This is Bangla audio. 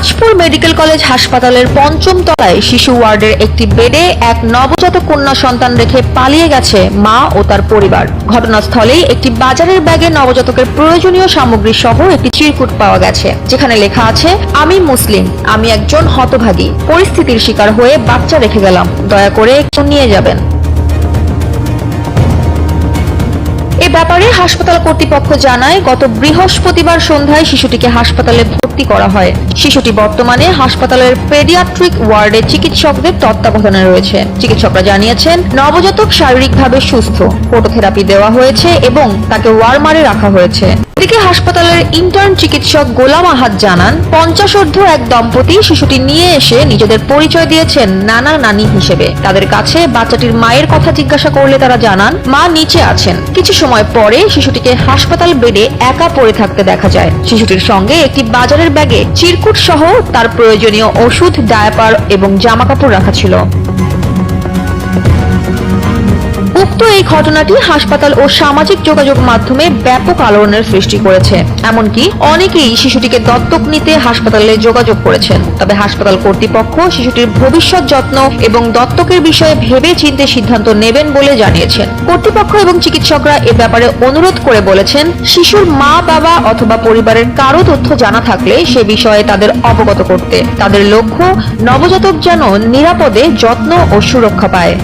দিনাজপুর মেডিকেল কলেজ হাসপাতালের পঞ্চম তলায় শিশু ওয়ার্ডের একটি বেডে এক নবজাত কন্যা সন্তান রেখে পালিয়ে গেছে মা ও তার পরিবার। ঘটনাস্থলেই একটি বাজারের ব্যাগে নবজাতকের প্রয়োজনীয় সামগ্রী সহ একটি চিরকুট পাওয়া গেছে, যেখানে লেখা আছে, আমি মুসলিম, আমি একজন হতভাগী। পরিস্থিতির শিকার হয়ে বাচ্চা রেখে গেলাম, দয়া করে একটু নিয়ে যাবেন। ব্যাপারে হাসপাতাল কর্তৃপক্ষ জানায়, গত বৃহস্পতিবার সন্ধ্যায় শিশুটিকে হাসপাতালে ভর্তি করা হয়। শিশুটি বর্তমানে হাসপাতালের পেডিয়াট্রিক ওয়ার্ডে চিকিৎসকদের তত্ত্বাবধানে রয়েছে। চিকিৎসকরা জানিয়েছেন, নবজাতক শারীরিকভাবে সুস্থ। ফটোথেরাপি দেওয়া হয়েছে এবং তাকে ওয়ার্মারে রাখা হয়েছে। এদিকে হাসপাতালের ইন্টার্ন চিকিৎসক গোলাম আহাদ জানান পঞ্চাশোর্ধ এক দম্পতি শিশুটি নিয়ে এসে নিজেদের পরিচয় দিয়েছেন নানা নানি হিসেবে। তাদের কাছে বাচ্চাটির মায়ের কথা জিজ্ঞাসা করলে তারা জানান, মা নিচে আছেন। কিছু সময় পরে শিশুটিকে হাসপাতাল বেডে একা পড়ে থাকতে দেখা যায়। শিশুটির সঙ্গে একটি বাজারের ব্যাগে চিরকুট সহ তার প্রয়োজনীয় ওষুধ, ডায়াপার এবং জামাকাপড় রাখা ছিল। এই ঘটনাটি হাসপাতাল ও সামাজিক যোগাযোগ মাধ্যমে ব্যাপক আলোড়নের সৃষ্টি করেছে। এমনকি অনেকেই শিশুটিকে দত্তক নিতে হাসপাতালে যোগাযোগ করেছেন। তবে হাসপাতাল কর্তৃপক্ষ শিশুটির ভবিষ্যৎ যত্ন এবং দত্তকের বিষয়ে ভেবে চিন্তে সিদ্ধান্ত নেবেন বলে জানিয়েছেন। কর্তৃপক্ষ এবং চিকিৎসকরা এ ব্যাপারে অনুরোধ করে বলেছেন, শিশুর মা, বাবা অথবা পরিবারের কারও তথ্য জানা থাকলে সে বিষয়ে তাদের অবগত করতে। তাদের লক্ষ্য, নবজাতক যেন নিরাপদে যত্ন ও সুরক্ষা পায়।